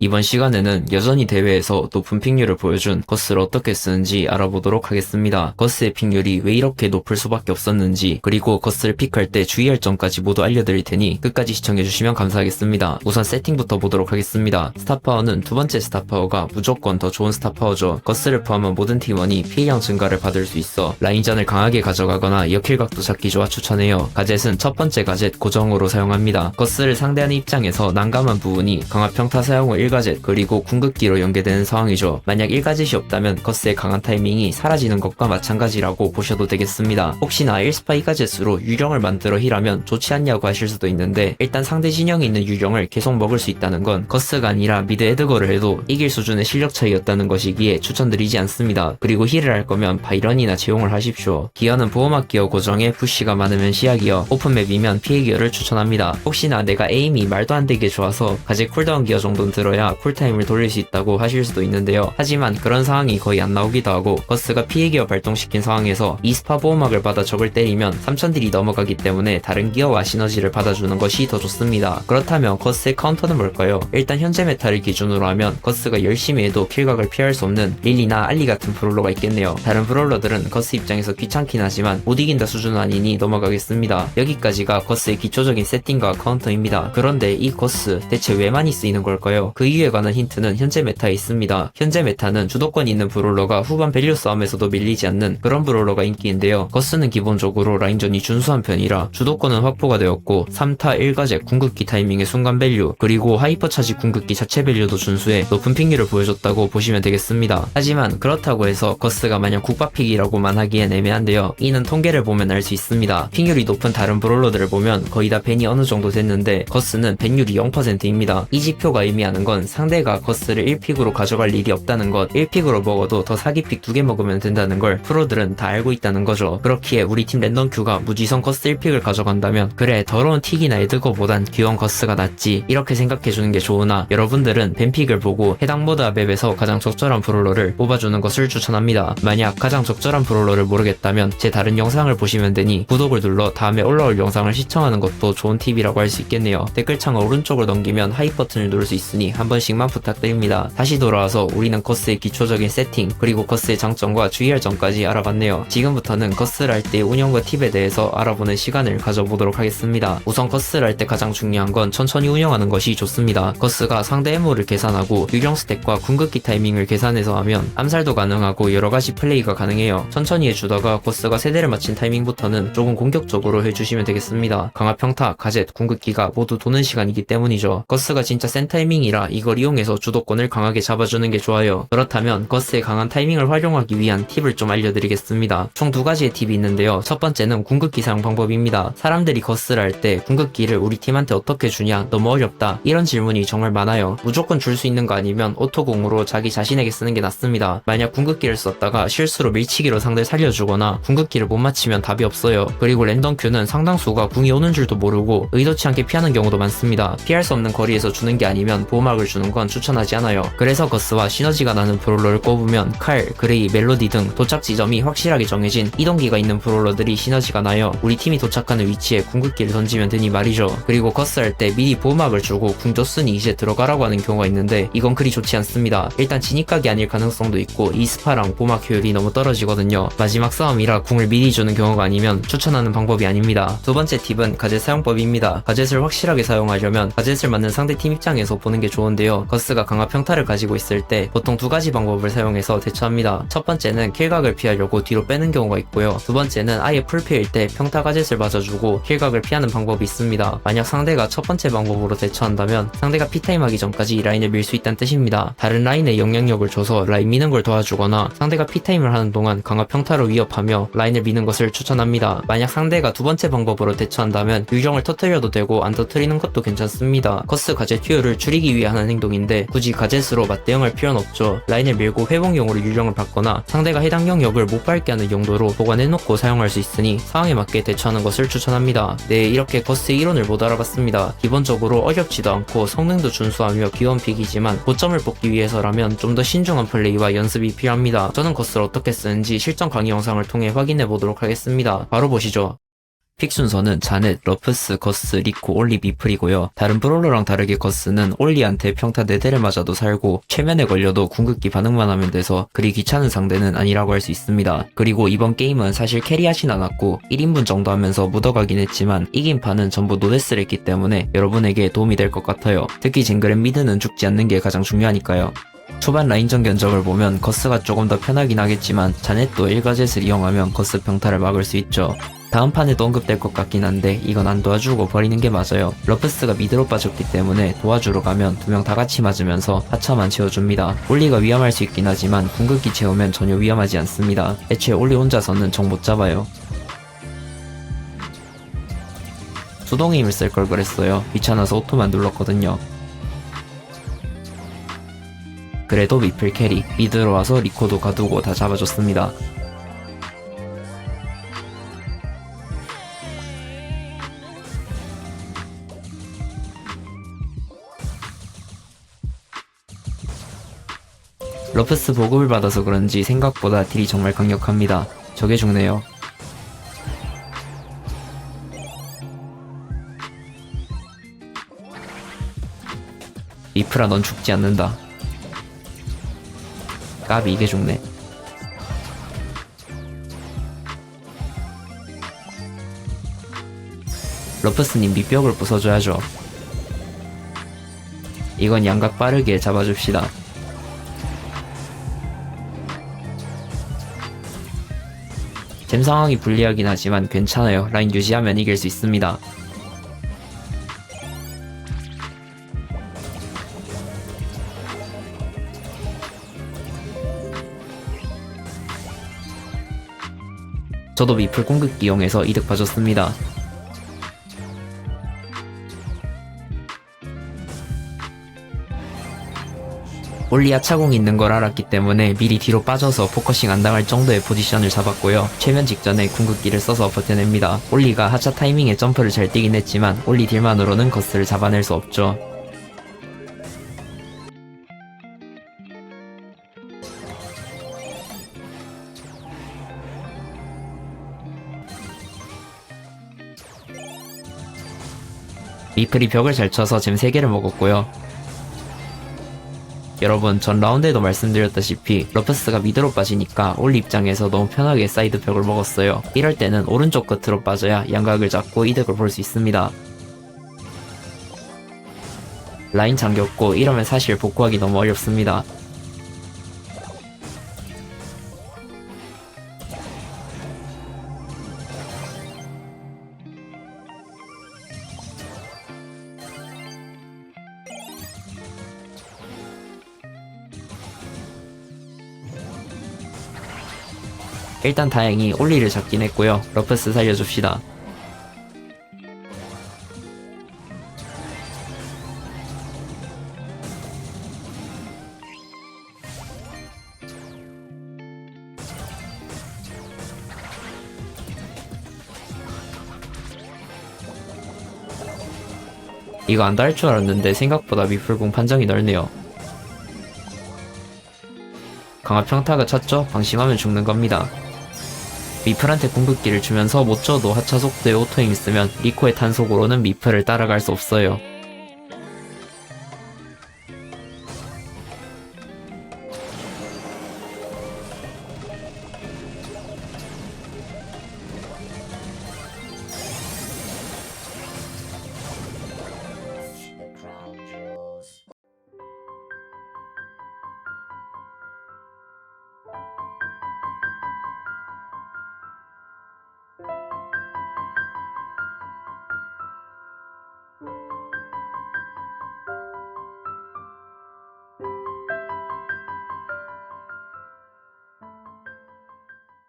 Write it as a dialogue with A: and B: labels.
A: 이번 시간에는 여전히 대회에서 높은 픽률을 보여준 거스를 어떻게 쓰는지 알아보도록 하겠습니다. 거스의 픽률이 왜 이렇게 높을 수밖에 없었는지 그리고 거스를 픽할 때 주의할 점까지 모두 알려드릴 테니 끝까지 시청해주시면 감사하겠습니다. 우선 세팅부터 보도록 하겠습니다. 스타파워는 두 번째 스타파워가 무조건 더 좋은 스타파워죠. 거스를 포함한 모든 팀원이 피해량 증가를 받을 수 있어 라인전을 강하게 가져가거나 역킬각도 잡기 좋아 추천해요. 가젯은 첫 번째 가젯 고정으로 사용합니다. 거스를 상대하는 입장에서 난감한 부분이 강화 평타 사용 후 1가젯 그리고 궁극기로 연계되는 상황이죠. 만약 1가젯이 없다면 거스의 강한 타이밍이 사라지는 것과 마찬가지라고 보셔도 되겠습니다. 혹시나 1스파 2가젯으로 유령을 만들어 힐하면 좋지 않냐고 하실 수도 있는데 일단 상대 진영에 있는 유령을 계속 먹을 수 있다는 건 거스가 아니라 미드 에드거를 해도 이길 수준의 실력 차이였다는 것이기에 추천드리지 않습니다. 그리고 힐을 할 거면 바이런이나 제용을 하십시오. 기어는 보호막 기어 고정에 푸쉬가 많으면 시야 기어, 오픈맵이면 피해 기어를 추천합니다. 혹시나 내가 에임이 말도 안 되게 좋아서 가제 쿨다운 기어 정도는 들어야 쿨타임을 돌릴 수 있다고 하실 수도 있는데요. 하지만 그런 상황이 거의 안 나오기도 하고 거스가 피해 기어 발동시킨 상황에서 이스파 보호막을 받아 적을 때리면 3000딜이 넘어가기 때문에 다른 기어와 시너지를 받아주는 것이 더 좋습니다. 그렇다면 거스의 카운터는 뭘까요? 일단 현재 메타를 기준으로 하면 거스가 열심히 해도 킬각을 피할 수 없는 릴리나 알리 같은 브롤러가 있겠네요. 다른 브롤러들은 거스 입장에서 귀찮긴 하지만 못 이긴다 수준은 아니니 넘어가겠습니다. 여기까지가 거스의 기초적인 세팅과 카운터입니다. 그런데 이 거스 대체 왜 많이 쓰이는 걸까요? 그 이유에 관한 힌트는 현재 메타에 있습니다. 현재 메타는 주도권 있는 브롤러가 후반 밸류 싸움에서도 밀리지 않는 그런 브롤러가 인기인데요. 거스는 기본적으로 라인전이 준수한 편이라 주도권은 확보가 되었고 3타 1가제 궁극기 타이밍의 순간 밸류 그리고 하이퍼 차지 궁극기 자체 밸류도 준수해 높은 픽률을 보여줬다고 보시면 되겠습니다. 하지만 그렇다고 해서 거스가 마냥 국밥픽이라고만 하기엔 애매한데요. 이는 통계를 보면 알 수 있습니다. 픽률이 높은 다른 브롤러들을 보면 거의 다 벤이 어느 정도 됐는데 거스는 벤율이 0%입니다. 이 지표가 의미하는 건 상대가 거스를 1픽으로 가져갈 일이 없다는 것, 1픽으로 먹어도 더 사기 픽 두 개 먹으면 된다는 걸 프로들은 다 알고 있다는 거죠. 그렇기에 우리 팀 랜덤 큐가 무지성 거스 1픽을 가져간다면 그래 더러운 틱이나 에드거보단 귀여운 거스가 낫지 이렇게 생각해주는 게 좋으나 여러분들은 벤픽을 보고 해당 모드 맵에서 가장 적절한 브롤러를 뽑아주는 것을 추천합니다. 만약 가장 적절한 브롤러를 모르겠다면 제 다른 영상을 보시면 되니 구독을 눌러 다음에 올라올 영상을 시청하는 것도 좋은 팁이라고 할 수 있겠네요. 댓글창을 오른쪽으로 넘기면 하이 버튼을 누를 수 있으니 한번 씩만 부탁드립니다. 다시 돌아와서 우리는 거스의 기초적인 세팅 그리고 거스의 장점과 주의할 점까지 알아봤네요. 지금부터는 거스를 할 때 운영과 팁에 대해서 알아보는 시간을 가져보도록 하겠습니다. 우선 거스를 할 때 가장 중요한 건 천천히 운영하는 것이 좋습니다. 거스가 상대 해모를 계산하고 유령 스택과 궁극기 타이밍을 계산해서 하면 암살도 가능하고 여러가지 플레이가 가능해요. 천천히 해주다가 거스가 세대를 마친 타이밍부터는 조금 공격적으로 해주시면 되겠습니다. 강화 평타, 가젯, 궁극기가 모두 도는 시간이기 때문이죠. 거스가 진짜 센 타이밍이라 이걸 이용해서 주도권을 강하게 잡아주는 게 좋아요. 그렇다면 거스의 강한 타이밍을 활용하기 위한 팁을 좀 알려드리겠습니다. 총 두 가지의 팁이 있는데요. 첫 번째는 궁극기 사용 방법입니다. 사람들이 거스를 할 때 궁극기를 우리 팀한테 어떻게 주냐 너무 어렵다 이런 질문이 정말 많아요. 무조건 줄 수 있는 거 아니면 오토공으로 자기 자신에게 쓰는 게 낫습니다. 만약 궁극기를 썼다가 실수로 밀치기로 상대를 살려주거나 궁극기를 못 맞히면 답이 없어요. 그리고 랜덤 큐는 상당수가 궁이 오는 줄도 모르고 의도치 않게 피하는 경우도 많습니다. 피할 수 없는 거리에서 주는 게 아니면 보호막 을 주는 건 추천하지 않아요. 그래서 거스와 시너지가 나는 브롤러를 꼽으면 칼, 그레이, 멜로디 등 도착 지점이 확실하게 정해진 이동기가 있는 브롤러들이 시너지가 나요. 우리 팀이 도착하는 위치에 궁극기를 던지면 되니 말이죠. 그리고 거스 할 때 미리 보호막을 주고 궁 줬으니 이제 들어가라고 하는 경우가 있는데 이건 그리 좋지 않습니다. 일단 진입각이 아닐 가능성도 있고 이 스파랑 보호막 효율이 너무 떨어지거든요. 마지막 싸움이라 궁을 미리 주는 경우가 아니면 추천하는 방법이 아닙니다. 두 번째 팁은 가젯 사용법입니다. 가젯을 확실하게 사용하려면 가젯을 맞는 상대 팀 입장에서 보는 게 좋은 데요. 거스가 강화 평타를 가지고 있을 때 보통 두 가지 방법을 사용해서 대처합니다. 첫 번째는 킬각을 피하려고 뒤로 빼는 경우가 있고요. 두 번째는 아예 풀피일 때 평타 가젯을 맞아주고 킬각을 피하는 방법이 있습니다. 만약 상대가 첫 번째 방법으로 대처한다면 상대가 피타임 하기 전까지 이 라인을 밀 수 있다는 뜻입니다. 다른 라인에 영향력을 줘서 라인 미는 걸 도와주거나 상대가 피타임을 하는 동안 강화 평타로 위협하며 라인을 미는 것을 추천합니다. 만약 상대가 두 번째 방법으로 대처한다면 유령을 터트려도 되고 안 터트리는 것도 괜찮습니다. 커스 가젯 큐어를 줄이기 위해 하는 행동인데 굳이 가젯으로 맞대응할 필요는 없죠. 라인을 밀고 회복용으로 유령을 받거나 상대가 해당 영역을 못 밟게 하는 용도로 보관해놓고 사용할 수 있으니 상황에 맞게 대처하는 것을 추천합니다. 네 이렇게 거스의 이론을 못 알아봤습니다. 기본적으로 어렵지도 않고 성능도 준수하며 귀여운 픽이지만 고점을 뽑기 위해서라면 좀 더 신중한 플레이와 연습이 필요합니다. 저는 거스를 어떻게 쓰는지 실전 강의 영상을 통해 확인해 보도록 하겠습니다. 바로 보시죠. 픽 순서는 자넷, 러프스, 거스, 리코, 올리, 미플이고요. 다른 브롤러랑 다르게 거스는 올리한테 평타 4대를 맞아도 살고 최면에 걸려도 궁극기 반응만 하면 돼서 그리 귀찮은 상대는 아니라고 할 수 있습니다. 그리고 이번 게임은 사실 캐리하진 않았고 1인분 정도 하면서 묻어가긴 했지만 이긴 판은 전부 노데스를 했기 때문에 여러분에게 도움이 될 것 같아요. 특히 징그랜 미드는 죽지 않는 게 가장 중요하니까요. 초반 라인전 견적을 보면 거스가 조금 더 편하긴 하겠지만 자넷도 일가젯을 이용하면 거스 평타를 막을 수 있죠. 다음 판에도 언급될 것 같긴 한데 이건 안 도와주고 버리는 게 맞아요. 러프스가 미드로 빠졌기 때문에 도와주러 가면 두 명 다 같이 맞으면서 하차만 채워줍니다. 올리가 위험할 수 있긴 하지만 궁극기 채우면 전혀 위험하지 않습니다. 애초에 올리 혼자서는 정 못 잡아요. 수동의 힘을 쓸 걸 그랬어요. 귀찮아서 오토만 눌렀거든요. 그래도 미플 캐리, 미드로 와서 리코도 가두고 다 잡아줬습니다. 러프스 보급을 받아서 그런지 생각보다 딜이 정말 강력합니다. 저게 죽네요. 리프라 넌 죽지 않는다. 까비 이게 죽네. 러프스님 밑벽을 부숴줘야죠. 이건 양각 빠르게 잡아줍시다. 잼 상황이 불리하긴 하지만 괜찮아요. 라인 유지하면 이길 수 있습니다. 저도 미플 공격기 이용해서 이득 봐줬습니다. 올리 아 차공이 있는 걸 알았기 때문에 미리 뒤로 빠져서 포커싱 안 당할 정도의 포지션을 잡았고요. 최면 직전에 궁극기를 써서 버텨냅니다. 올리가 하차 타이밍에 점프를 잘 뛰긴 했지만 올리 딜만으로는 거스를 잡아낼 수 없죠. 미플이 벽을 잘 쳐서 잼 3개를 먹었고요. 여러분 전 라운드에도 말씀드렸다시피 러프스가 미드로 빠지니까 올리 입장에서 너무 편하게 사이드 벽을 먹었어요. 이럴 때는 오른쪽 끝으로 빠져야 양각을 잡고 이득을 볼 수 있습니다. 라인 잠겼고 이러면 사실 복구하기 너무 어렵습니다. 일단 다행히 올리를 잡긴 했고요. 러프스 살려줍시다. 이거 안 닿을 줄 알았는데 생각보다 미풀공 판정이 넓네요. 강화 평타가 찼죠? 방심하면 죽는 겁니다. 미플한테 궁극기를 주면서 못 쳐도 하차 속도에 오토임 있으면 리코의 탄속으로는 미플을 따라갈 수 없어요.